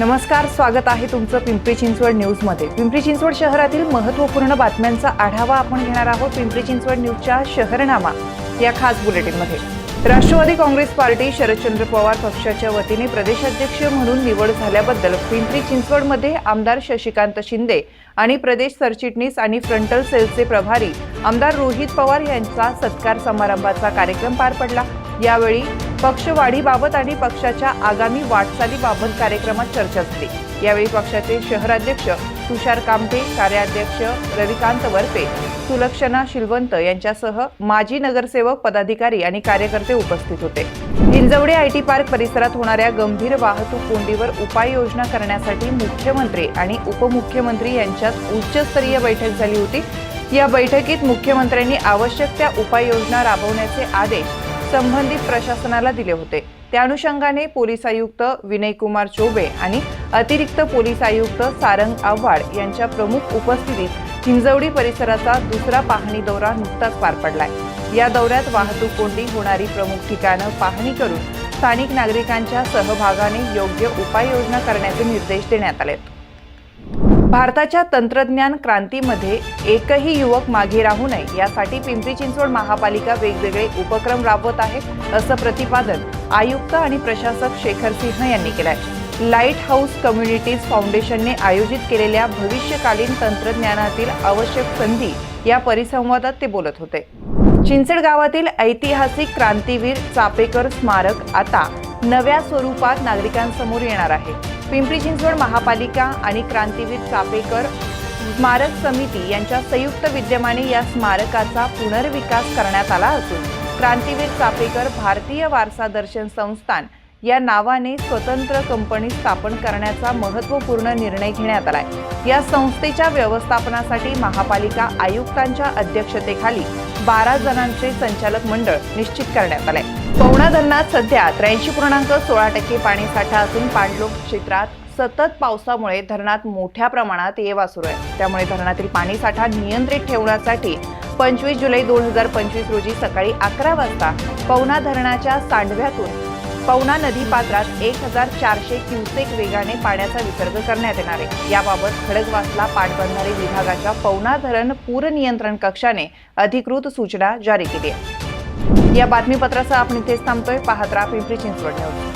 नमस्कार स्वागत आहे तुमचं पिंपरी चिंचवड न्यूजमध्ये. पिंपरी चिंचवड शहरातील महत्त्वपूर्ण बातम्यांचा आढावा आपण घेणार आहोत पिंपरी चिंचवड न्यूजच्या शहरनामा या खास बुलेटिनमध्ये. राष्ट्रवादी काँग्रेस पार्टी शरदचंद्र पवार पक्षाच्या वतीने प्रदेशाध्यक्ष म्हणून निवड झाल्याबद्दल पिंपरी चिंचवडमध्ये आमदार शशिकांत शिंदे आणि प्रदेश सरचिटणीस आणि फ्रंटल सेलचे प्रभारी आमदार रोहित पवार यांचा सत्कार समारंभाचा कार्यक्रम पार पडला. यावेळी पक्षवाढीबाबत आणि पक्षाच्या आगामी वाटचालीबाबत कार्यक्रमात चर्चा झाली. यावेळी पक्षाचे शहराध्यक्ष तुषार कामठे कार्याध्यक्ष रविकांत वरपे सुलक्षणा शिलवंत यांच्यासह माजी नगरसेवक पदाधिकारी आणि कार्यकर्ते उपस्थित होते. हिंजवडे आय टी पार्क परिसरात होणाऱ्या गंभीर वाहतूक कोंडीवर उपाययोजना करण्यासाठी मुख्यमंत्री आणि उपमुख्यमंत्री यांच्यात उच्चस्तरीय बैठक झाली होती. या बैठकीत मुख्यमंत्र्यांनी आवश्यक त्या उपाययोजना राबवण्याचे आदेश संबंधित प्रशासनाला दिले होते. त्या अनुषंगाने पोलीस आयुक्त विनयकुमार चोबे आणि अतिरिक्त पोलीस आयुक्त सारंग आव्हाड यांच्या प्रमुख उपस्थितीत हिंजवडी परिसराचा दुसरा पाहणी दौरा नुकताच पार पडलाय. या दौऱ्यात वाहतूक कोंडी होणारी प्रमुख ठिकाणं पाहणी करून स्थानिक नागरिकांच्या सहभागाने योग्य उपाययोजना करण्याचे निर्देश देण्यात आलेत. भारताच्या तंत्रज्ञान क्रांतीमध्ये एकही युवक मागे राहू नये यासाठी पिंपरी चिंचवड महापालिका वेगवेगळे उपक्रम राबवत आहे असं प्रतिपादन आयुक्त आणि प्रशासक शेखर सिंह यांनी केलंय. लाइट हाऊस कम्युनिटीज फाउंडेशनने आयोजित केलेल्या भविष्यकालीन तंत्रज्ञानातील आवश्यक संधी या परिसंवादात ते बोलत होते. चिंचड गावातील ऐतिहासिक क्रांतीवीर चापेकर स्मारक आता नव्या स्वरूपात नागरिकांसमोर येणार आहे. पिंपरी चिंचवड महापालिका आणि क्रांतीवीर चापेकर स्मारक समिती यांच्या संयुक्त विद्यमाने या स्मारकाचा पुनर्विकास करण्यात आला असून क्रांतीवीर चापेकर भारतीय वारसा दर्शन संस्थान या नावाने स्वतंत्र कंपनी स्थापन करण्याचा महत्त्वपूर्ण निर्णय घेण्यात आलाय. या संस्थेच्या व्यवस्थापनासाठी महापालिका आयुक्तांच्या अध्यक्षतेखाली बारा जणांचे संचालक मंडळ निश्चित करण्यात आलंय. पवना धरणात सध्या त्र्याऐंशी पूर्णांक सोळा टक्के पाणीसाठा असून पाणलोट क्षेत्रात सतत पावसामुळे धरणात मोठ्या प्रमाणात येवा सुरू आहे. त्यामुळे धरणातील पाणीसाठा नियंत्रित ठेवण्यासाठी पंचवीस जुलै दोन हजार पंचवीस रोजी सकाळी अकरा वाजता पवना धरणाच्या सांडव्यातून पवना नदी पात्रात एक हजार चारशे क्युसेक वेगाने पाण्याचा विसर्ग करण्यात येणार आहे. याबाबत खडकवासला पाटबंधारे विभागाच्या पवना धरण पूर नियंत्रण कक्षाने अधिकृत सूचना जारी केली आहे. या बातमीपत्रासह आपण इथेच थांबतोय. पाहत राहा पिंपरी चिंचवड न्यूज